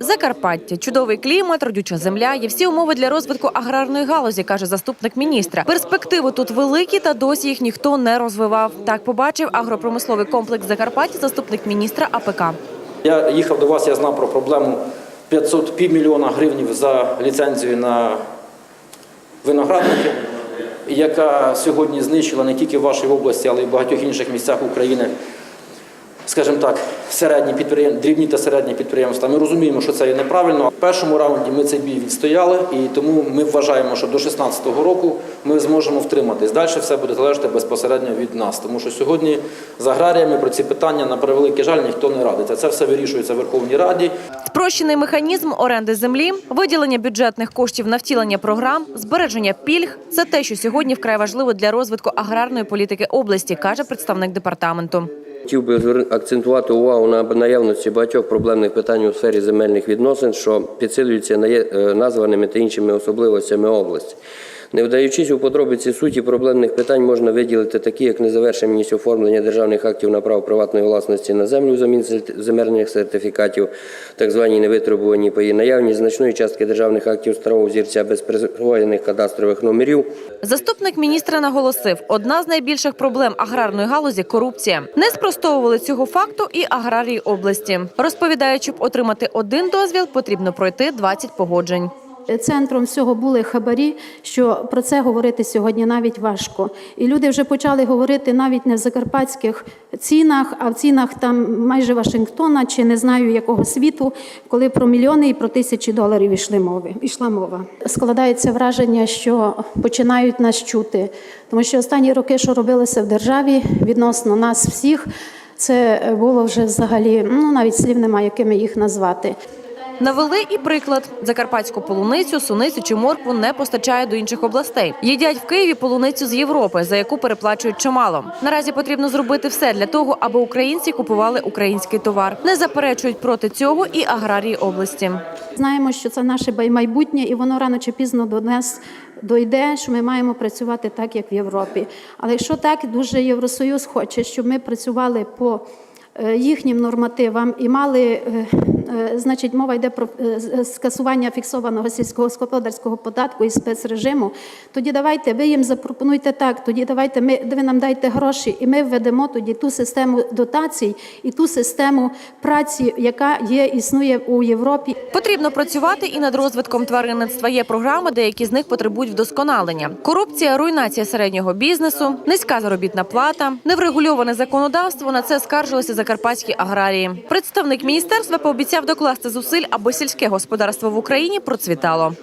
Закарпаття, чудовий клімат, родюча земля є всі умови для розвитку аграрної галузі, каже заступник міністра. Перспективи тут великі, та досі їх ніхто не розвивав. Так побачив агропромисловий комплекс Закарпаття, заступник міністра АПК. Я їхав до вас, я знав про проблему 500 півмільйона гривнів за ліцензію на виноградники, яка сьогодні знищила не тільки в вашій області, але й в багатьох інших місцях України, скажімо так, середні підприємства, дрібні та середні підприємства. Ми розуміємо, що це є неправильно. В першому раунді ми цей бій відстояли, і тому ми вважаємо, що до 2016 року ми зможемо втриматись. Далі все буде залежати безпосередньо від нас, тому що сьогодні з аграріями про ці питання на превеликий жаль ніхто не радиться. Це все вирішується в Верховній Раді. Спрощений механізм оренди землі, виділення бюджетних коштів на втілення програм, збереження пільг це те, що сьогодні вкрай важливо для розвитку аграрної політики області, каже представник департаменту. Хотів би акцентувати увагу на наявності багатьох проблемних питань у сфері земельних відносин, що підсилюються е, названими та іншими особливостями області. Не вдаючись у подробиці суті проблемних питань, можна виділити такі, як незавершеність оформлення державних актів на право приватної власності на землю взамін земельних сертифікатів, так звані невитребувані паї, наявність значної частки державних актів старого зірця без присвоєних кадастрових номерів, Заступник міністра наголосив, одна з найбільших проблем аграрної галузі корупція. Не спростовували цього факту і аграрії області. Розповідають, щоб отримати один дозвіл, потрібно пройти 20 погоджень. Центром всього були хабарі, що про це говорити сьогодні навіть важко. І люди вже почали говорити навіть не в закарпатських цінах, а в цінах там майже Вашингтона чи не знаю якого світу, коли про мільйони і про тисячі доларів йшли мови. Ішла мова. Складається враження, що починають нас чути, тому що останні роки, що робилося в державі відносно нас всіх, це було вже взагалі ну навіть слів немає, якими їх назвати. Навели і приклад: закарпатську полуницю, суницю чи моркву не постачають до інших областей. Їдять в Києві полуницю з Європи, за яку переплачують чимало. Наразі потрібно зробити все для того, аби українці купували український товар. Не заперечують проти цього і аграрії області. Знаємо, що це наше майбутнє, і воно рано чи пізно до нас дойде, що ми маємо працювати так, як в Європі. Але якщо так, дуже Євросоюз хоче, щоб ми працювали по е, їхнім нормативам і мали, е, значить, мова йде про е, скасування фіксованого сільськогосподарського податку і спецрежиму. Тоді давайте ви їм запропонуйте так. Тоді давайте ми ви нам дайте гроші, і ми введемо тоді ту систему дотацій і ту систему праці, яка є існує у Європі. Потрібно працювати і над розвитком тваринництва. Є програми, деякі з них потребують вдосконалення. Корупція, руйнація середнього бізнесу, низька заробітна плата, неврегульоване законодавство. На це скаржилися закарпатські аграрії. Представник міністерства пообіцяв докласти зусиль, аби сільське господарство в Україні процвітало.